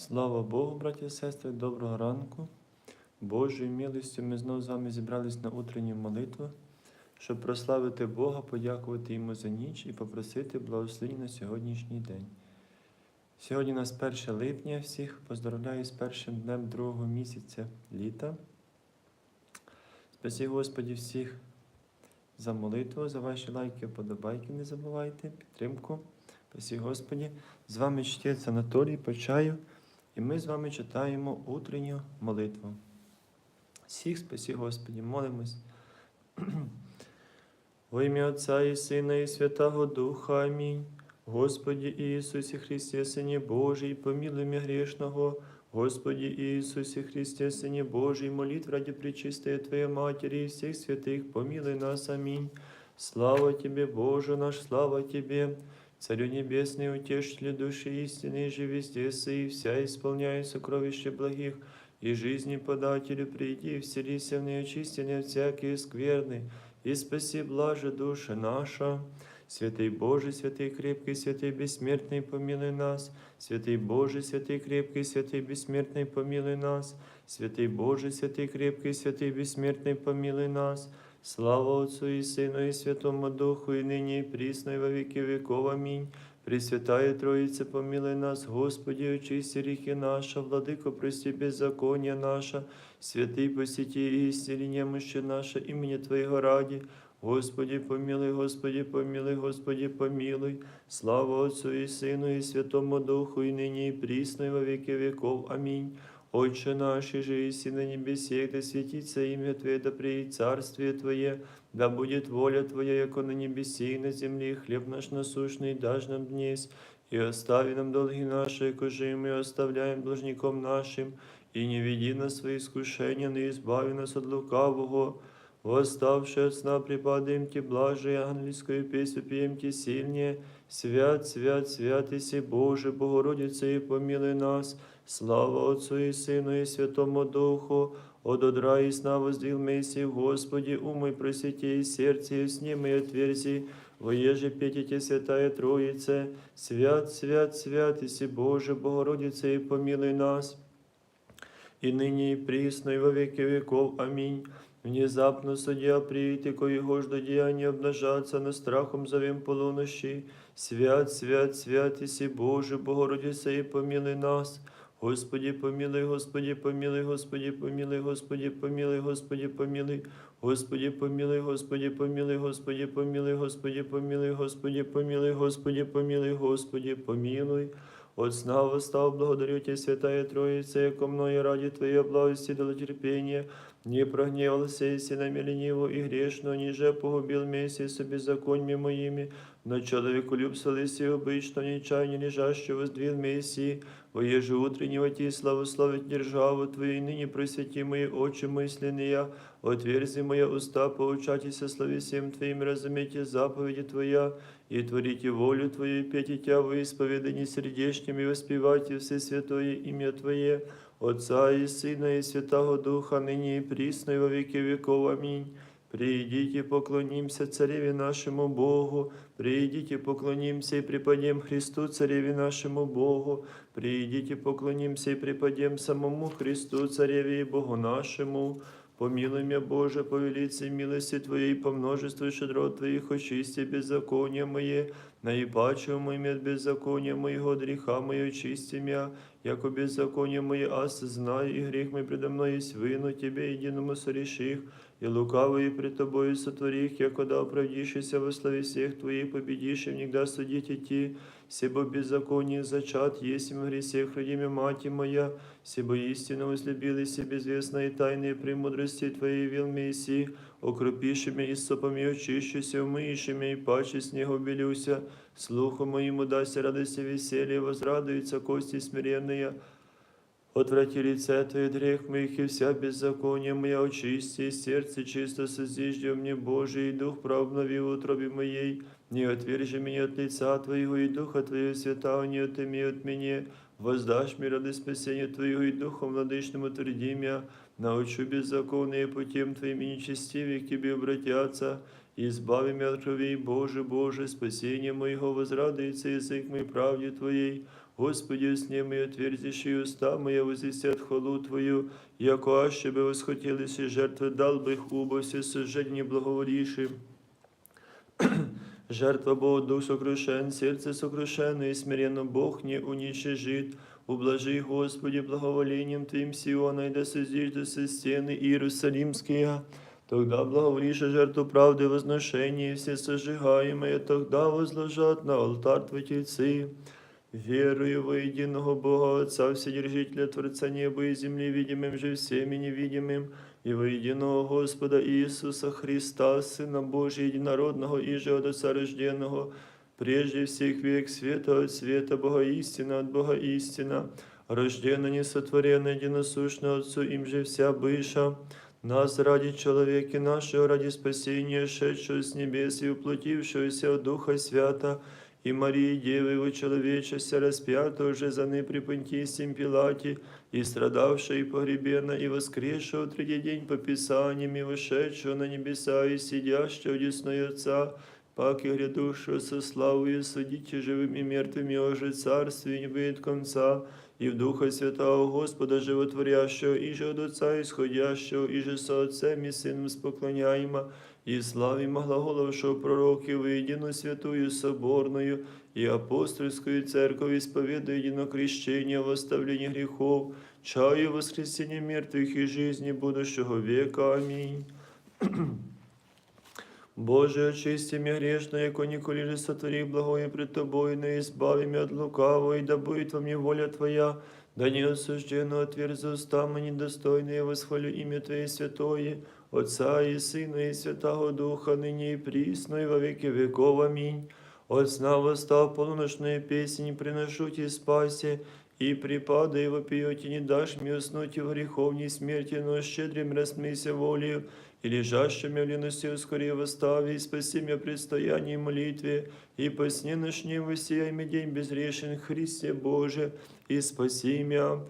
Слава Богу, браті і сестри, доброго ранку. Божою милістю ми знову з вами зібрались на утренню молитву, щоб прославити Бога, подякувати Йому за ніч і попросити благословення на сьогоднішній день. Сьогодні у нас 1 липня, всіх поздравляю з першим днем другого місяця літа. Спасі Господі всіх за молитву, за ваші лайки, вподобайки, не забувайте, підтримку. Спасі Господі. З вами чтець Анатолій Почаю. І ми з вами читаємо утренню молитву. Всіх спасі Господі, молимось. Во ім'я Отця і Сина, і Святого Духа. Амінь. Господі Ісусі Христе, Сині Божий, помилуй мя грешного. Господи Иисусе Христе, Сыне Божий, молитв ради пречистой Твоей Матери и всех святых, помилуй нас. Аминь. Слава Тебе, Боже наш, слава Тебе, Царю Небесный, утешитель души истины, же везде сы, и вся исполняя сокровища благих, и жизни подателю приди, вселися в неочистенные всякие скверны, и спаси блаже душа наша. Святый Боже, святый крепкий, святый бессмертный, помилуй нас. Святый Боже, святый крепкий, святый бессмертный, помилуй нас. Святый Боже, святый крепкий, святый бессмертный, помилуй нас. Слава Отцу и Сыну и Святому Духу, и ныне и присно, и во веки веков. Аминь. Пресвятая Троица, помилуй нас, Господи, очисти грехи наши, Владыко, прости беззаконие наше, святый посети и исцели немощи наше, имени Твоего ради. Господи, помилуй, Господи, помилуй, Господи, помилуй. Слава Отцу и Сыну и Святому Духу, и ныне и присно, и во веки веков. Аминь. Отче наш, же и на небесе, да светится имя Твое, да приедет царствие Твое, да будет воля Твоя, яко на небесе и на земле, хлеб наш насущный дашь нам днесь, и остави нам долги наши, яко же и мы оставляем должником нашим, и не веди нас свои искушения, но избави нас от лукавого. Восставши от сна, припадаем Ти, блаже, ангельскую песню пьем Ти сильнее. Свят, свят, свят, Иси Боже, Богородица, и помилуй нас. Слава Отцу и Сыну и Святому Духу, от одра и сна воздвил Месси, Господи, умой просвети и сердце, и сними и отверзи, воеже петите Святая Троице, свят, свят, свят, Иси Боже, Богородица, и помилуй нас и ныне и присно, и во веки веков. Аминь. Внезапно судья приїти, коего ж до діяння обнажаться, на страхом зовем полунощі. Свят, свят, свят, Иси Боже, Богородице, и помилуй нас. Господи, помилуй, Господи, помилуй, Господи, помилуй, Господи, помилуй, Господи, помилуй. Господи, помилуй, Господи, помилуй, Господи, помилуй, Господи, помилуй, Господи, помилуй, Господи, помилуй, Господи, помилуй. От сна восстав, благодарю Тебя, Святая Троица, яко мною ради Твоей благости дало терпение, не прогневался и на лениву и грешно, ниже погубил месяц со беззаконьями моими, но человеку любствовались и обычно, нечаянно лежащего воздвил Мессии, воеже утреннего Ти славословить державу Твою, и ныне просвети мои очи мысленные, отверзи моя уста, поучайтесь славе всем Твоим, разумейте заповеди Твоя, и творите волю Твою, и пейте Тя во исповедании сердечным, и воспевайте все святое имя Твое, Отца и Сына и Святого Духа, ныне и присно, и во веки веков. Аминь. Придите, поклонимся Цареве нашему Богу, придите, поклонимся и преподем Христу, Цареве нашему Богу, придите, поклонимся и преподем самому Христу, Цареве и Богу нашему. Помилуй меня, Боже, по велице милости по множеству щедрот Твоих, очисти беззакония мои, наипаче моим от беззакония моего, греха моего, очисти меня, яко беззаконие мое, аз знаю, и грех мой предо мной есть вину Тебе, единому сореших, и лукавые пред Тобою сотворих, яко да оправдишься во славе всех Твоих, победишь и всегда судить идти, Себо беззаконие зачат, есть в гресех, родиме мати моя, себо истинно возлюбили себе известные тайные премудрости Твоей вел Мессии, окропишими и сопами очищуся, умыишими и паче снегу белюся, слуху моему дася радость и веселье, возрадуются кости смиренные, Отврати лице Твое от грех моих, и вся беззаконие моя очисти, и сердце чисто созиждя мне, Божий, и дух правобнови в утробе моей, не отвержи меня от лица Твоего, и духа Твоего святого не отыми от меня, воздашь мне ради спасения Твоего, и духом владычным утверди меня, научу беззаконные путем Твоим, и нечестивые к Тебе обратятся, и избави меня от крови, Боже, Боже, спасение моего, возрадуется язык мой правде Твоей, Господи, сними отверзиши уста моя, возвестят хвалу Твою, яко аще бы восхотелись и жертвы, дал бы их убо все сожжения благовориши. Жертва Богу дух сокрушен, сердце сокрушено и смиренно Бог не уничижит. Ублажи, Господи, благоволением Твоим Сиона, и да созиждутся стены Иерусалимские. Тогда благоволишь жертву правды возношения, и все сожигаемые, тогда возложат на алтарь Твои тельцы. Верую во единого Бога Отца, Вседержителя Творца неба и земли, видимым же всеми невидимым, и во единого Господа Иисуса Христа, Сына Божия, единородного и же от Отца рожденного, прежде всех век света от света, Бога истина от Бога истина, рожденно несотворенно, единосущно Отцу, им же вся быша, нас ради человека нашего, ради спасения, шедшего с небес и уплотившегося от Духа Свята, и Марии Девы Его человечества, распятого же за ны при Понтийском Пилате, и страдавшего и погребена, и воскресшего в третий день по Писаниям, и вышедшего на небеса, и сидящего одесной Отца, пак и грядущего со славою судите живым и мертвым, и оже царствие не будет конца, и в Духа Святого Господа Животворящего, и же от Отца исходящего, и же со Отцем и Сыном споклоняемо, и славимо глаголовшего пророків, и единую святую соборную, и апостольскую церковь, исповедуя едино крещение, восставление грехов, чаю воскресения мертвых и жизни будущего века. Аминь. Боже, очисти меня грешно, яко николи же сотвори благое пред Тобой, но избави меня от лукавого, и да будет во мне воля Твоя, да не осужденно отверзи уста мои недостойные, восхвалю имя Твое святое, Отца и Сына и Святого Духа, ныне и присно, и во веки веков. Аминь. От сна восстав полуночные песни, приношу Тебе спаси, и припадай вопиете, не дашь мне уснуть и в греховней смерти, но щедрым рассмейся волею, и лежащим в лености ускори восстави, и спаси меня предстоянии молитве, и по сне ночнем воссияй мне день безрешен, Христе Боже, и спаси меня.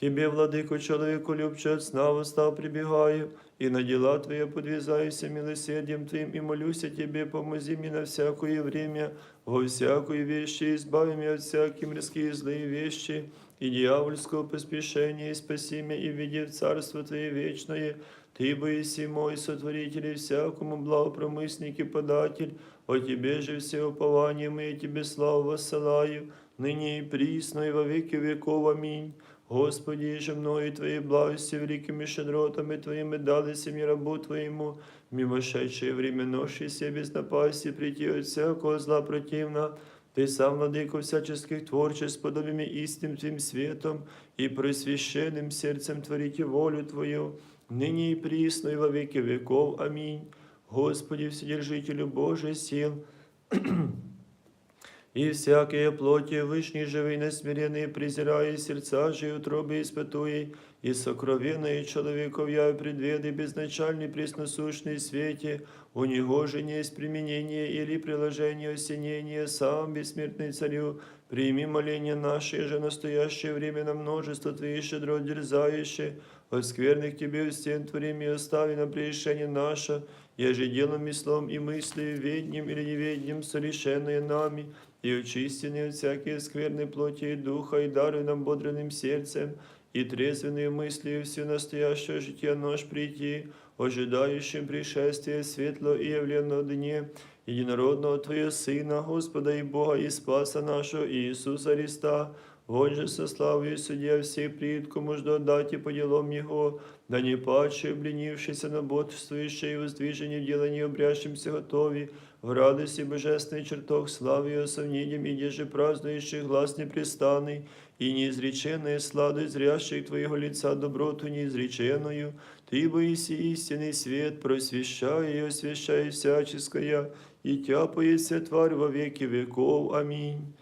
Тебе, владыко, человеку любче от сна восстав прибегаю, и на дела Твои подвязаюся милосердием Твоим, и молюсь о Тебе, помози мне на всякое время, во всякую вещи, избави меня от всякие мирские злые вещи, и дьявольского поспешения, и спаси меня, и введи в Царство Твое вечное, Ты, Боиси мой, сотворитель и всякому благопромысник и податель, о Тебе же все упование мы, Тебе славу воссылаю, ныне и присно, и во веки веков. Аминь. Господи, же мною Твоей благости, великими щедротами Твоими дали мне рабу Твоему, мимошедшее время ношися без напасти, прийти от всякого зла противна, Ты сам, владыко всяческих творчеств, подобиями истинным Твоим светом и просвященным сердцем творите волю Твою, ныне и присно, и во веки веков. Аминь. Господи, Вседержителю Божий сил, и всякие плоти вышней живый несмиренные, презирая сердца же и утробы испытуй, и сокровенные человеков я предведы безначальный пресносущный свете, у него же не есть применение или приложение осенения, сам бессмертный царю, прими моление наше же настоящее время на множество Твоих щедро дерзающие, от скверных Тебе стен творим и остави на прегрешение наше, еже делом и словом и мыслью, ведним или неведним, совершенное нами, и очистенные от всякие скверной плоти и духа, и даруй нам бодренным сердцем, и трезвенные мысли все настоящее житие наш прийти, ожидающим пришествия светло и явленно дне, единородного Твоего Сына, Господа и Бога и Спаса нашего Иисуса Христа, Он же со славою судья всех пред, кому жду отдать и по делам Его, да не паче, обленившийся на бодрствующее и воздвижение в делании обрящимся готови, в радости божественный чертог славы и сомнением, и деже празднующих глаз непрестанный, и неизреченная сладость зрящих Твоего лица доброту неизреченную, Ты, боиси истинный свет, просвещай и освящай всяческое, и тяпается тварь во веки веков. Аминь.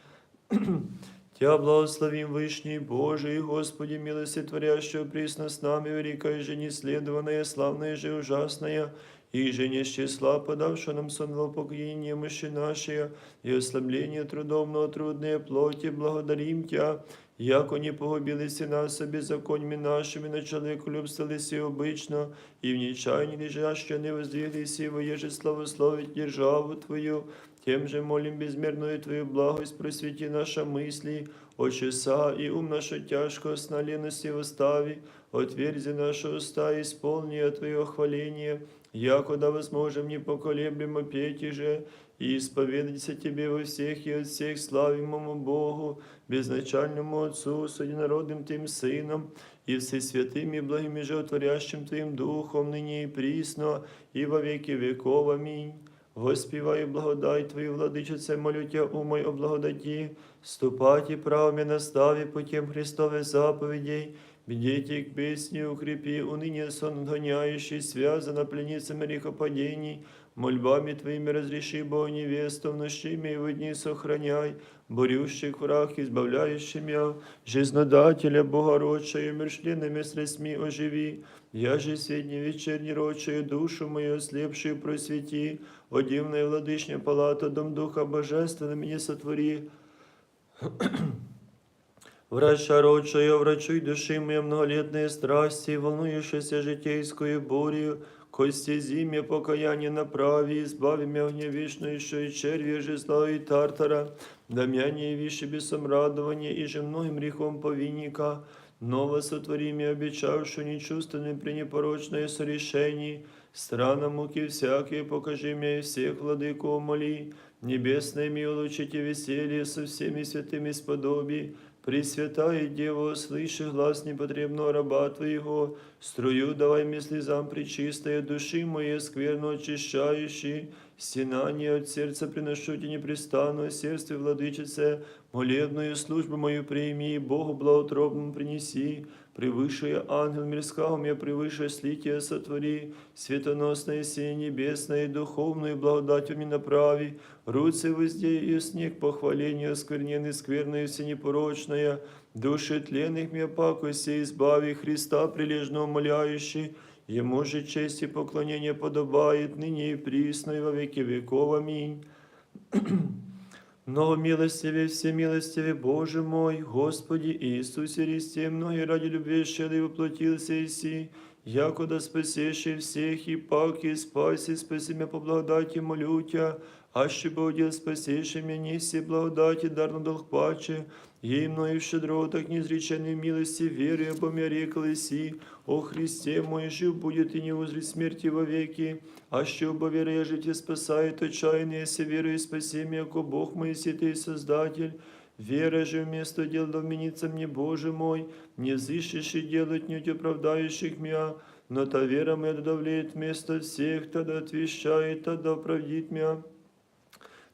Тя благословим Вышний Божий, Господи, милости творящего присно с нами, великая же неследованная, славная же ужасная, и же не с числа, подавшего нам сон во упокоение мощи нашей, и ослабление трудом, но трудные плоти, благодарим Тя, яко не погубилися нас беззаконьми нашими, на человеку любствовались обычно, и в нечаянии лежаще не воздвиглись, и воеже славословить державу Твою, Тем же молим безмерную Твою благость, просвети наша мысли, очеса и ум нашу тяжко сна лености восстави, отверзи наши уста, исполни Твое хваление, якуда возможем непоколеблемо петь же, и исповедаться Тебе во всех и от всех славимому Богу, безначальному Отцу, с одинородным Тем Сыном, и всесвятым и благим и животворящим Твоим Духом, ныне и присно, и во веки веков. Аминь. Воспівай благодать Твою, владичице, молюття умой о благодаті, ступати правами настави путем Христовых заповедей, бдіть к песне, укрепи, уныние сон гоняющий, связана пленіцями грехопадений, мольбами Твоими разреши, Бог невесту, в ночи и в дни сохраняй, борющих враг, избавляющий меня, жизнодателя, Богородчая, умершленными средствами оживи, я же средний вечерний рочаю душу мою ослепшую просвети, о дивная владычня палата, дом Духа Божественного мне сотвори, Врача рочая, врачуй души мои многолетные страсти, волнующейся житейскую бурью, кости зимя покаяние направи, избави меня в вечную и черви, жезла и тартара, да меня не виши бесом радования, и же многим грехом повинника, Ново сотвори мне, обещавшую нечувственным при непорочное сорешении, странам муки всякие покажи мне и всех владыку умоли, небесное ми улучите веселье со всеми святыми сподоби, Пресвятая Дева, слыши глаз непотребного раба Твоего, струю давай мне слезам причистая души моей скверно очищающей, стенание от сердца приношу тебе непрестанно, сердце владычице, молебную службу мою прими, Богу благоутробному принеси, превыше ангел мирского меня превыше слития сотвори, светоносное сие небесное и духовную благодатью мне направи, руцы везде и снег похвалению оскверненный скверной все непорочная, души тленных мне пакости избави Христа прилежно умоляющий, Ему же честь и поклонение подобает ныне и присно и во веки веков. Аминь. Но милостивый, всемилостивый Боже мой, Господи Иисусе Христе, многие ради любви щедрый воплотился Иси, якуда спасеши всех и пак и спаси, спаси меня по благодати молю Тя, аще Богдел спасеши меня, неси благодати, дарно долг паче, Ей мною в щедротах неизреченной милости веры обо мне рекла Иси, о Христе мой жив будет и не узрит смерти вовеки, а що бо вера я житие спасает отчаяние, если веру и спаси меня, ко Бог мой, святый Создатель, Вера же вместо дел доменится мне, Боже мой, не зыщешь и делать не оправдающих меня, но та вера моя додавляет вместо всех, тогда отвещает, тогда оправдит меня.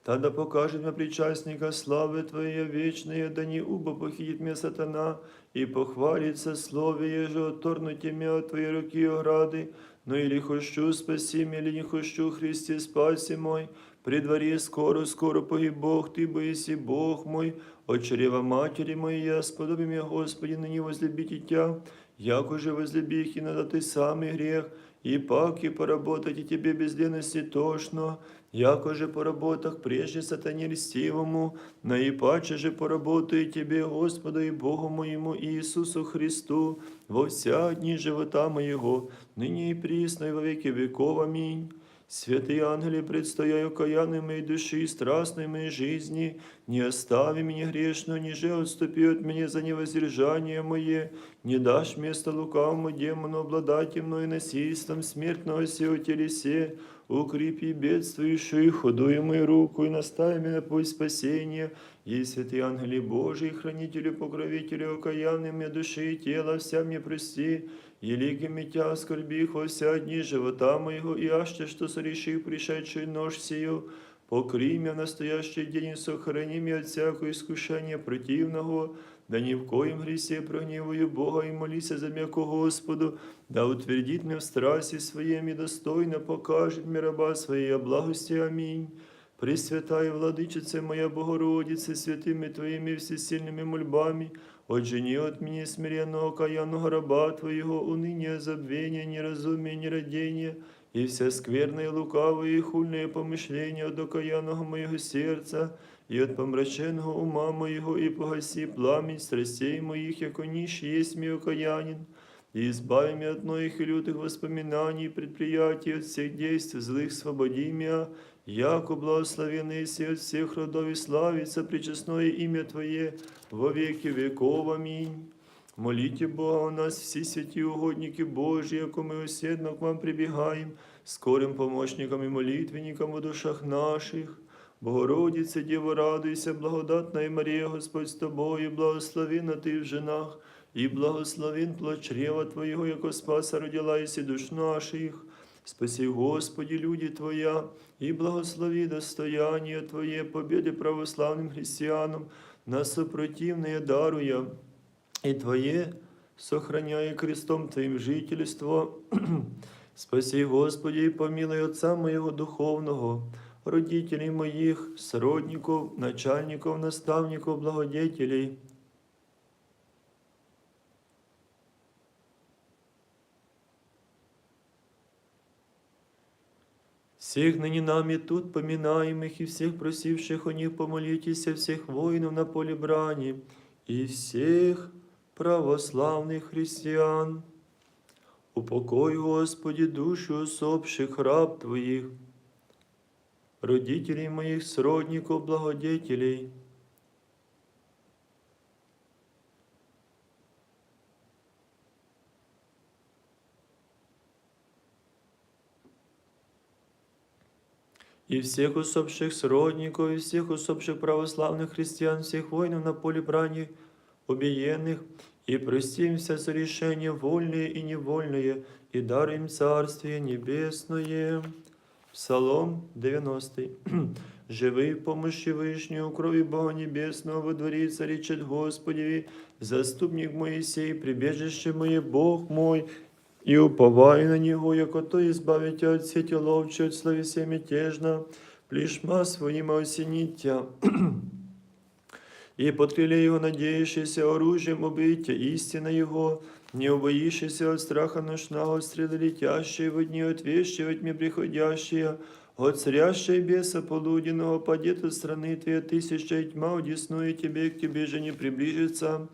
Тогда покажет мне причастника славы Твоей вечной, да не убо похитит меня сатана, и похвалится слове, еже отторнуте меня от Твоей руки ограды, но или хочу спаси меня, или не хочу, Христе, спаси мой, при дворе скоро, скоро погиб Бог, Ты боиси Бог мой, от чрева матери моей, я сподоби меня, Господи, ныне возлюбите Тя, як уже возлюби их и надо Ты самый грех, и пак и поработать и Тебе без лености тошно, яко же по работах прежде сатане льстивому, наипаче же поработаю Тебе, Господу и Богу моему Иисусу Христу, во вся дни живота моего, ныне и присно и во веки веков. Аминь. Святые ангели, предстояю окаянной моей души и страстной моей жизни, не остави меня грешную, ниже отступи от меня за невоздержание мое, не дашь место лукавому демону обладать мною насильством смертного сего телесе, укрепи бедствующую худую руку и настави меня на путь спасения, и святые ангели Божии, хранители, покровители, окаянные мне души и тела, вся мне прости, Еликими тя скорбих во вся дни живота моего, и аще, что сорешив пришедшую нож сию, покри меня в настоящий день и сохрани меня от всякого искушения противного, да ни в коем гресе прогневаю Бога и молися за меня ко Господу, да утвердит меня в страсти своем и достойно покажет мне раба своей благости. Аминь. Пресвятая Владычице моя Богородице, святыми Твоими всесильными мольбами, Отжени от меня смиренного каянного раба Твоего, уныние, забвение, неразумие, нерадение, и все скверные, лукавые и хульные помышления от окаянного моего сердца, и от помраченного ума моего, и погаси пламень страстей моих, яко нищ есть мой окаянин, и избави меня от многих и лютых воспоминаний и предприятий, от всех действий злых свободи меня, яко благословенный си от всех родов и славится причестное имя Твое во веки веков. Аминь. Молите Бога о нас, всі святі угодники Божі, яко ми усердно к вам прибігаємо, скорим помощникам і молитвенникам у душах наших. Богородице, Діво, радуйся, благодатна і Марія, Господь з тобою, благословена ти в женах, і благословен плод чрева Твоєго, яко спаса родила єси душ наших. Спаси, Господи, люди Твоя, и благослови достояние Твое, победы православным христианам, на сопротивные даруя, и Твое, сохраняя крестом Твоим жительство. Спаси, Господи, и помилуй Отца моего духовного, родителей моих, сродников, начальников, наставников, благодетелей, Всех ныне нами тут поминаемых и всех просивших о них помолитесь, всех воинов на поле брани и всех православных христиан. Упокой, Господи, душу усопших раб Твоих, родителей моих, сродников, благодетелей, и всех усопших сродников, и всех усопших православных христиан, всех воинов на поле брани убиенных, и простим все сорешения вольные и невольные, и даруем Царствие Небесное. Псалом 90. Живий помощи Вишнього, крові Бога Небесного, во дворі царичет Господеві, заступник Моїсей, прибіжище моє, Бог мой, и уповай на Него, яко то избавить тебя от сети ловчей, от словеся мятежно, плешма своим осенитя. И подкрыли его, надеющийся оружием убить, истина его, не убоишься от страха ночного, от стрелы летящие в дни, от вещи во тьме приходящие, от царящей беса полуденного, падет от страны твоя тысяча и тьма, удесную тебе, к тебе же не приближится.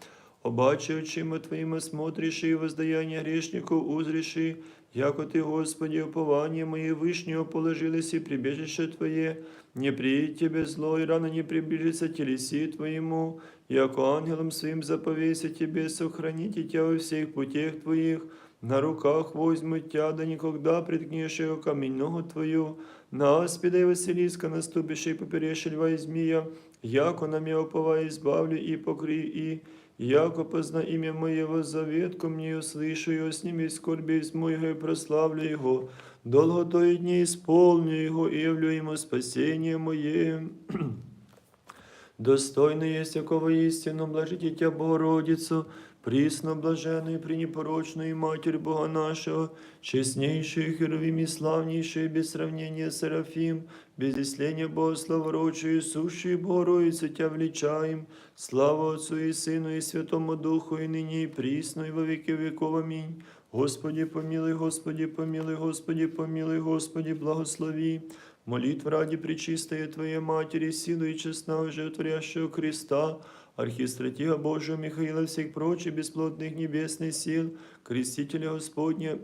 Обаче очима Твоїми смотриши і воздаяння грешнику узріши, яко Ти, Господи, упование моє вишнього положилось и прибежище Твоє, не приедет Тебе зло, и рано не приближится телеси Твоему, яко ангелом своим заповейся Тебе, сохраните Тебя во всех путях Твоих, на руках возьмут Тя, да никогда приткнешь его камень Твою, на аспида и Василиска наступишь и льва и змея, яко нам я уповаю, избавлю и покри и Яко позна имя Моего заветку мне услышу, його сними скорби з моего и прославлю Его. Долго то и дни исполню Его, и явлю Ему спасение Мое. Достойно есть якого истину, блажите Тя Богородицу, присно блаженную, пренепорочную Матерь Бога нашего, честнейшую Херовим и славнейшую, без сравнения Серафим, без исления Бога славородшую, сущую Богородицу Тя величаем, слава Отцу и Сыну и Святому Духу, и ныне и присно, и во веки веков. Аминь. Господи, помилуй, Господи, помилуй, Господи, помилуй, Господи, благослови. Молитв ради Пречистої Твоей Матери, силу и честного животворящего креста, архистратига Божьего Михаила, всех прочих бесплотных небесных сил, крестителя Господня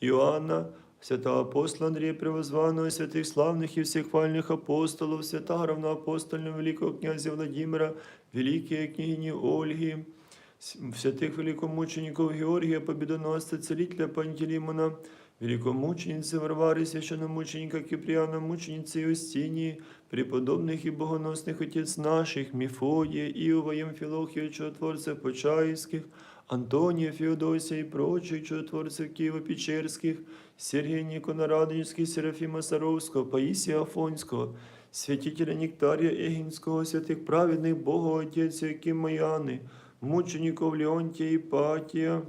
Иоанна, святого апостола Андрея Превозванного, святых славных и всех хвальных апостолов, святого равноапостольного великого князя Владимира, великие княгини Ольги, святых великомучеников Георгия, победоносца, целителя Пантелеймона, великомученицы Варвары, священномученика Киприана, мученицы Иустинии, преподобных и богоносных отец наших, Мефодия, Иова, Емфилохия, чудотворцев Почаевских, Антония, Феодосия и прочих чудотворцев Киево-Печерских, Сергия Никонарадонежских, Серафима Саровского, Паисия Афонского, святителя Нектария Егинского, святых праведных Бога Отец Яким Маяны, мучеников Леонтия и Патия,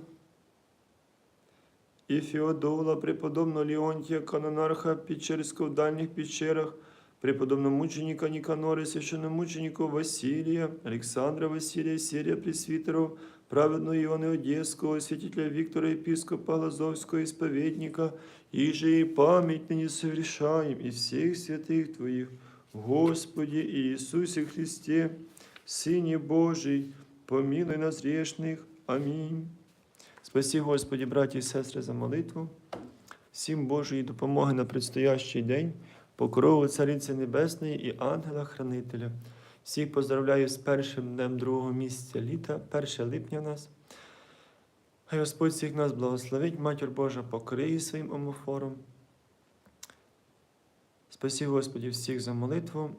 и Феодола, преподобного Леонтия, канонарха Печерского в дальних пещерах, преподобного мученика Никанора, священномученика Василия, Александра Василия, Серия Пресвитеров, праведного Иоанна Одесского, святителя Виктора Епископа Лазовского, исповедника, и же и память ныне совершаем, и всех святых Твоих, Господи Иисусе Христе, Сыне Божий, помилуй нас грешных. Амінь. Спасі, Господі, браті і сестри, за молитву. Всім Божої допомоги на предстоящий день. покрову Цариці Небесної і ангела-хранителя. Всіх поздравляю з першим днем другого місяця літа, 1 липня в нас. Хай Господь всіх нас благословить, Матір Божа покриє своїм омофором. Спасі Господі всіх за молитву,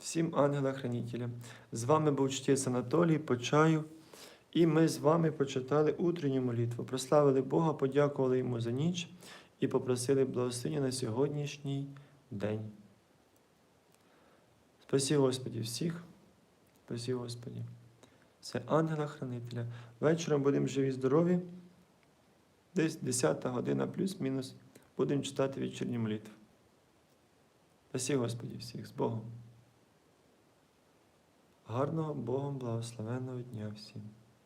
всім ангела-хранителям. З вами був чтець Анатолій, почаю. І ми з вами почитали утренню молитву, прославили Бога, подякували Йому за ніч і попросили благословення на сьогоднішній день. Спасі Господі всіх, спасі Господі. Це ангела-хранителя. Вечором будемо живі, здорові. Десь 10 година плюс-мінус. Будемо читати вечірні молитви. Спасі Господі всіх з Богом. Гарного Богом благословенного дня всім.